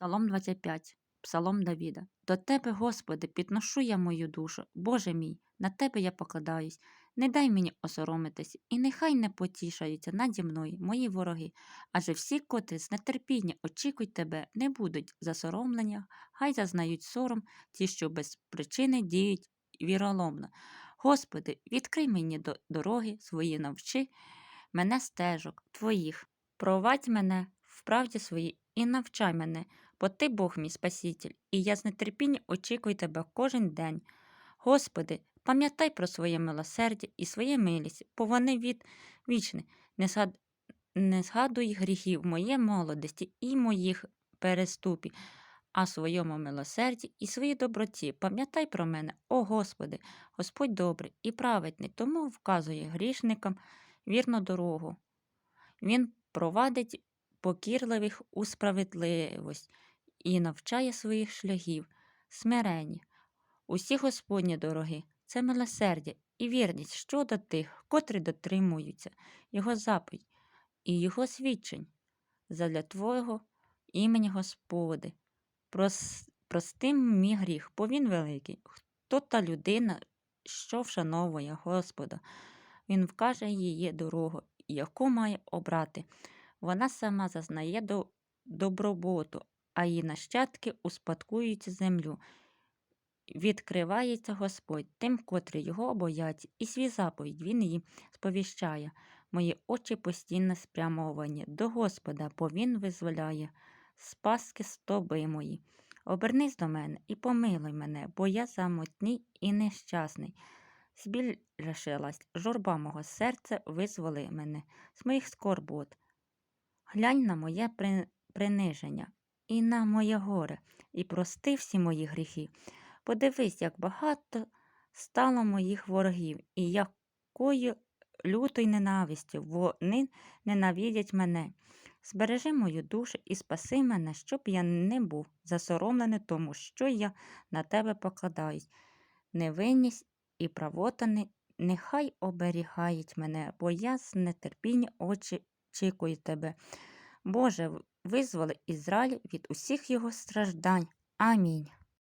Псалом 25, Псалом Давіда. До Тебе, Господи, підношу я мою душу. Боже мій, на Тебе я покладаюсь. Не дай мені осоромитись, і нехай не потішаються наді мною мої вороги. Адже всі, котрі з нетерпіння очікують Тебе, не будуть засоромлення, хай зазнають сором ті, що без причини діють віроломно. Господи, відкрий мені дороги свої навчи, мене стежок Твоїх. Провадь мене в правді своїй і навчай мене, бо Ти Бог мій Спаситель, і я з нетерпінням очікую Тебе кожен день. Господи, пам'ятай про своє милосердя і своє милість, бо вони від вічні. Не, згад... не згадуй гріхів моєї молодості і моїх переступів, а своєму милосерді і своїй доброті. Пам'ятай про мене, о Господи, Господь добрий і праведний, тому вказує грішникам вірну дорогу. Він провадить покірливих у справедливість і навчає своїх шляхів, смирені. Усі Господні дороги це милосердя і вірність щодо тих, котрі дотримуються Його заповідь і Його свідчень задля Твого імені Господи. Прос, простим мій гріх, бо він великий. Хто та людина, що вшановує Господа? Він вкаже її дорогу, яку має обрати. Вона сама зазнає до добробуту, а її нащадки успадкують землю. Відкривається Господь тим, котрі його бояться, і свій заповідь він їм сповіщає. Мої очі постійно спрямовані до Господа, бо Він визволяє спаски стоби мої. Обернись до мене і помилуй мене, бо я самотній і нещасний. Збільшилась журба мого серця, визволи мене з моїх скорбот. Глянь на моє при- приниження і на моє горе, і прости всі мої гріхи. Подивись, як багато стало моїх ворогів, і якою лютою ненавистю вони ненавидять мене. Збережи мою душу і спаси мене, щоб я не був засоромлений тому, що я на тебе покладаюсь. Невинність і правота нехай оберігають мене, бо я з нетерпіння очі очікую тебе. Боже, визволи Ізраїль від усіх його страждань. Амінь.